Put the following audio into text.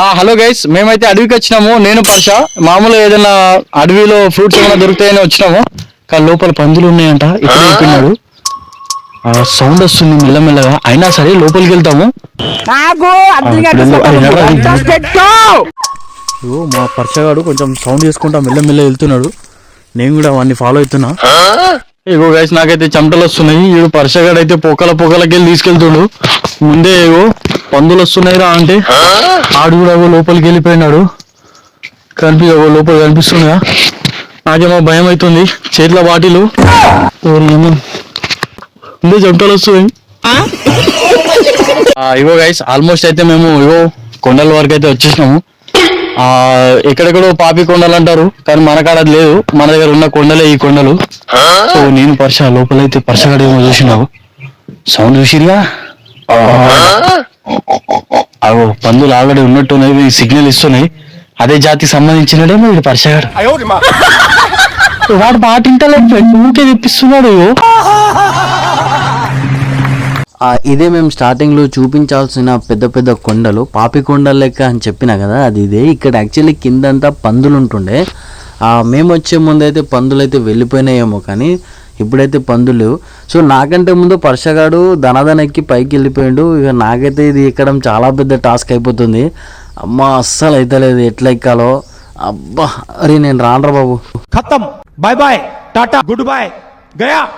ఆ hello guys మేమైతే అడవికి వచ్చినాము. నేను పర్ష మామూలుగా ఏదైనా అడవిలో ఫ్రూట్స్ ఏమైనా దొరుకుతాయని వచ్చినాము. కానీ లోపల పందులు ఉన్నాయంట. ఇప్పుడు చెప్పినాడు ఆ సౌండ్ వస్తుంది మెల్లమెల్లగా. అయినా సరే లోపలికి వెళ్తాము. మా పర్షగాడు కొంచెం సౌండ్ చేసుకుంటా మెల్లమెల్ల వెళ్తున్నాడు. నేను కూడా వాడిని ఫాలో అవుతున్నా ఇగో గైస్ నాకైతే చెమటలు వస్తున్నాయి. ఈడు పర్షగాడు అయితే పొక్కల పొక్కలకి వెళ్ళి తీసుకెళ్తుండు. ముందే ఏవో పందులు వస్తున్నాయి రా అంటే ఆడు కూడా లోపలికి వెళ్ళిపోయినాడు. కనిపి లోపల కనిపిస్తుందిగా నాకేమో భయం అవుతుంది. చేతిలో బాటిలు. ముందే చెమటలు వస్తున్నాయి. ఆ, ఇగో గైస్ ఆల్మోస్ట్ అయితే మేము ఇగో కొండల వరకు అయితే వచ్చేసినాము. ఆ ఎక్కడెక్కడో పాపి కొండలు అంటారు కానీ మన కాడ అది లేదు. మన దగ్గర ఉన్న కొండలే ఈ కొండలు. సో నేను పర్ష లోపలైతే పర్షగాడు ఏమో చూసినావు. సౌండ్ చూసిరుగా అగో పందులు ఆల్రెడీ ఉన్నట్టున్నాయి సిగ్నల్ ఇస్తున్నాయి. అదే జాతికి సంబంధించినడేమో వీడు పర్షగాడు వాడు పాటింటలేదు ఊరికే తెప్పిస్తున్నాడు ఇగో. ఆ, ఇదే మేము స్టార్టింగ్లో చూపించాల్సిన పెద్ద పెద్ద కొండలు పాపి కొండల లెక్క అని చెప్పిన కదా అది ఇదే. ఇక్కడ యాక్చువల్లీ కిందంతా పందులు ఉంటుండే ఆ, మేము వచ్చే ముందు అయితే పందులు అయితే వెళ్ళిపోయినాయేమో కానీ ఇప్పుడైతే పందులు సో నాకంటే ముందు పర్షగాడు ఎక్కి పైకి వెళ్ళిపోయాడు. ఇక నాకైతే ఇది ఎక్కడం చాలా పెద్ద టాస్క్ అయిపోతుంది. అమ్మ అస్సలు అయితలేదు ఎట్లా ఎక్కాలో. అబ్బా అరే నేను రానరా బాబు. ఖతం. Bye bye tata. Good bye Gaya.